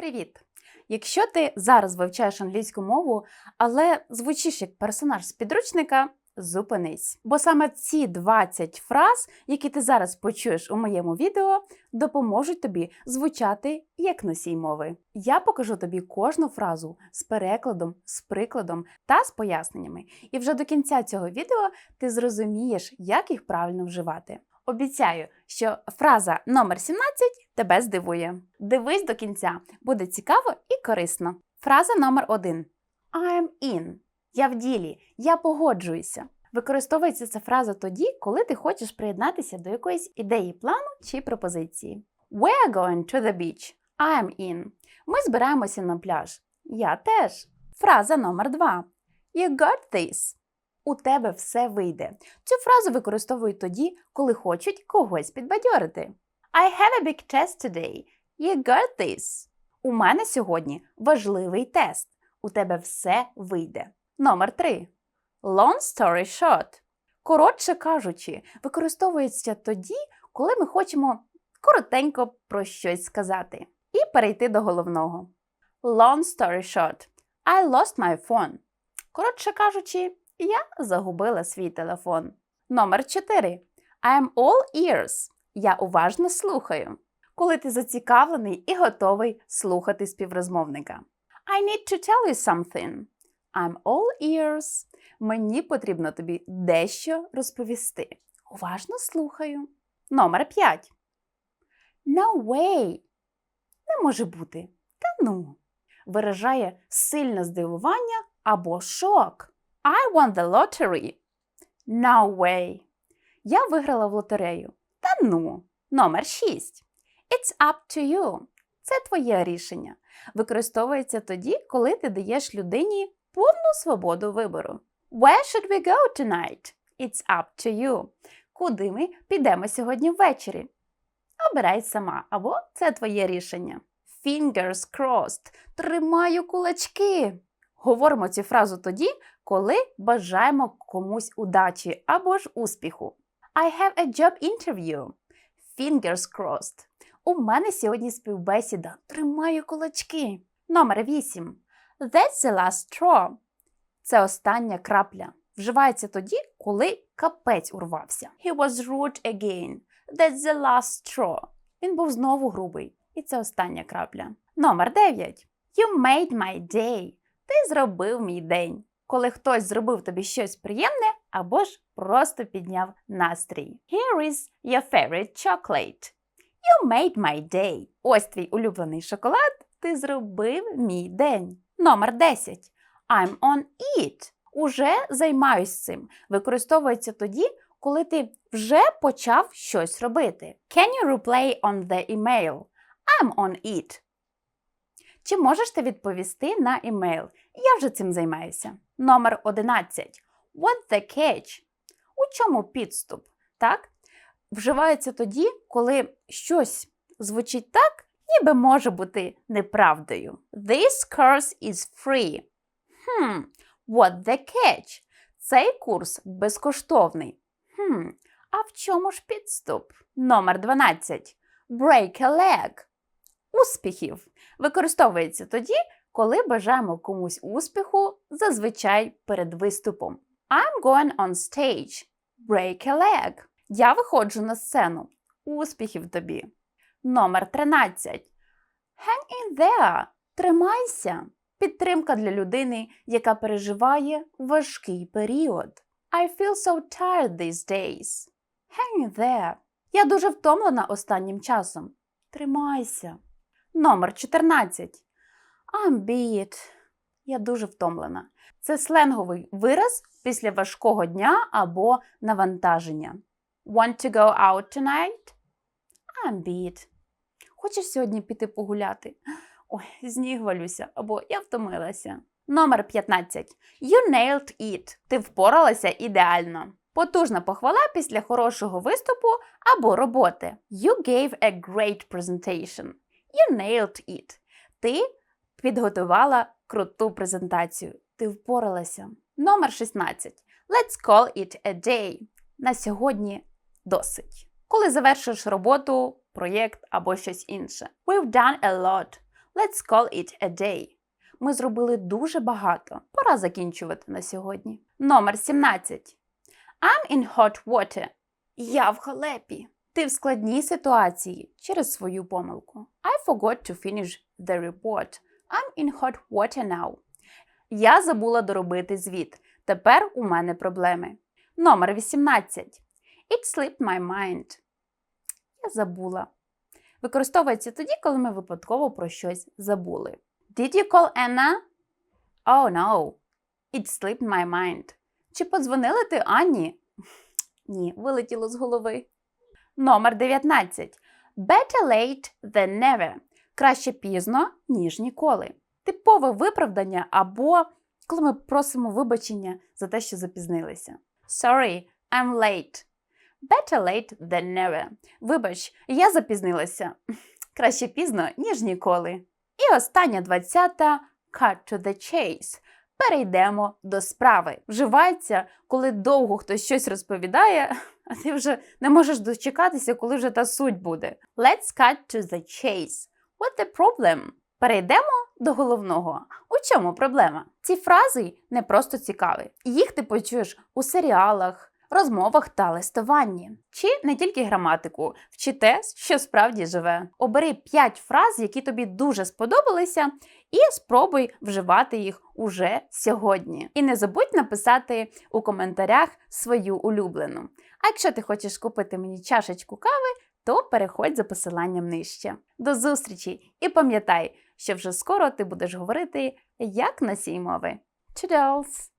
Привіт! Якщо ти зараз вивчаєш англійську мову, але звучиш як персонаж з підручника, зупинись. Бо саме ці 20 фраз, які ти зараз почуєш у моєму відео, допоможуть тобі звучати як носій мови. Я покажу тобі кожну фразу з перекладом, з прикладом та з поясненнями. І вже до кінця цього відео ти зрозумієш, як їх правильно вживати. Обіцяю, що фраза номер 17 тебе здивує. Дивись до кінця, буде цікаво і корисно. Фраза номер 1. I'm in. Я в ділі, я погоджуюся. Використовується ця фраза тоді, коли ти хочеш приєднатися до якоїсь ідеї плану чи пропозиції. We're going to the beach. I'm in. Ми збираємося на пляж. Я теж. Фраза номер 2. You got this. У тебе все вийде. Цю фразу використовують тоді, коли хочуть когось підбадьорити. I have a big test today. You got this. У мене сьогодні важливий тест. У тебе все вийде. Номер 3. Long story short. Коротше кажучи, використовується тоді, коли ми хочемо коротенько про щось сказати. І перейти до головного. Long story short. I lost my phone. Коротше кажучи, я загубила свій телефон. Номер 4. I am all ears. Я уважно слухаю. Коли ти зацікавлений і готовий слухати співрозмовника. I need to tell you something. I'm all ears. Мені потрібно тобі дещо розповісти. Уважно слухаю. Номер 5. No way. Не може бути. Та ну. Виражає сильне здивування або шок. I won the lottery. No way. Я виграла в лотерею. Та ну. Номер 6. It's up to you. Це твоє рішення. Використовується тоді, коли ти даєш людині повну свободу вибору. Where should we go tonight? It's up to you. Куди ми підемо сьогодні ввечері? Обирай сама, або це твоє рішення. Fingers crossed. Тримаю кулачки. Говоримо цю фразу тоді, коли бажаємо комусь удачі або ж успіху. I have a job interview. Fingers crossed. У мене сьогодні співбесіда. Тримаю кулачки. Номер 8. That's the last straw. Це остання крапля. Вживається тоді, коли капець урвався. He was rude again. That's the last straw. Він був знову грубий. І це остання крапля. Номер 9. You made my day. Ти зробив мій день. Коли хтось зробив тобі щось приємне або ж просто підняв настрій. Here is your favorite chocolate. You made my day. Ось твій улюблений шоколад. Ти зробив мій день. Номер 10. I'm on it. Уже займаюсь цим. Використовується тоді, коли ти вже почав щось робити. Can you replay on the email? I'm on it. Чи можеш ти відповісти на емейл? Я вже цим займаюся. Номер 11. What the catch? У чому підступ? Так? Вживається тоді, коли щось звучить так, ніби може бути неправдою. This course is free. Хм, what the catch? Цей курс безкоштовний. Хм, а в чому ж підступ? Номер 12. Break a leg. Успіхів використовується тоді, коли бажаємо комусь успіху, зазвичай перед виступом. I'm going on stage. Break a leg. Я виходжу на сцену. Успіхів тобі. Номер 13. Hang in there. Тримайся. Підтримка для людини, яка переживає важкий період. I feel so tired these days. Hang in there. Я дуже втомлена останнім часом. Тримайся. Номер 14. I'm. Я дуже втомлена. Це сленговий вираз після важкого дня або навантаження. Want to go out tonight? I'm beat. Хочеш сьогодні піти погуляти? Ой, з ніг валюся, або я втомилася. Номер 15. You nailed it. Ти впоралася ідеально. Потужна похвала після хорошого виступу або роботи. You gave a great presentation. You nailed it. Ти підготувала круту презентацію. Ти впоралася. Номер 16. Let's call it a day. На сьогодні досить. Коли завершиш роботу, проєкт або щось інше. We've done a lot. Let's call it a day. Ми зробили дуже багато. Пора закінчувати на сьогодні. Номер 17. I'm in hot water. Я в халепі. Ти в складній ситуації через свою помилку. I forgot to finish the report. I'm in hot water now. Я забула доробити звіт. Тепер у мене проблеми. Номер 18. It slipped my mind. Я забула. Використовується тоді, коли ми випадково про щось забули. Did you call Anna? Oh no. It slipped my mind. Чи подзвонили ти Анні? Ні, вилетіло з голови. Номер 19. Better late than never. Краще пізно, ніж ніколи. Типове виправдання або коли ми просимо вибачення за те, що запізнилися. Sorry, I'm late. Better late than never. Вибач, я запізнилася. Краще пізно, ніж ніколи. І остання двадцята cut to the chase. Перейдемо до справи. Вживається, коли довго хтось щось розповідає, а ти вже не можеш дочекатися, коли вже та суть буде. Let's cut to the chase. What the problem? Перейдемо до головного. У чому проблема? Ці фрази не просто цікаві. Їх ти почуєш у серіалах, розмовах та листуванні. Чи не тільки граматику, вчи те, що справді живе. Обери 5 фраз, які тобі дуже сподобалися, і спробуй вживати їх уже сьогодні. І не забудь написати у коментарях свою улюблену. А якщо ти хочеш купити мені чашечку кави, то переходь за посиланням нижче. До зустрічі! І пам'ятай, що вже скоро ти будеш говорити як носій мови. Чудов!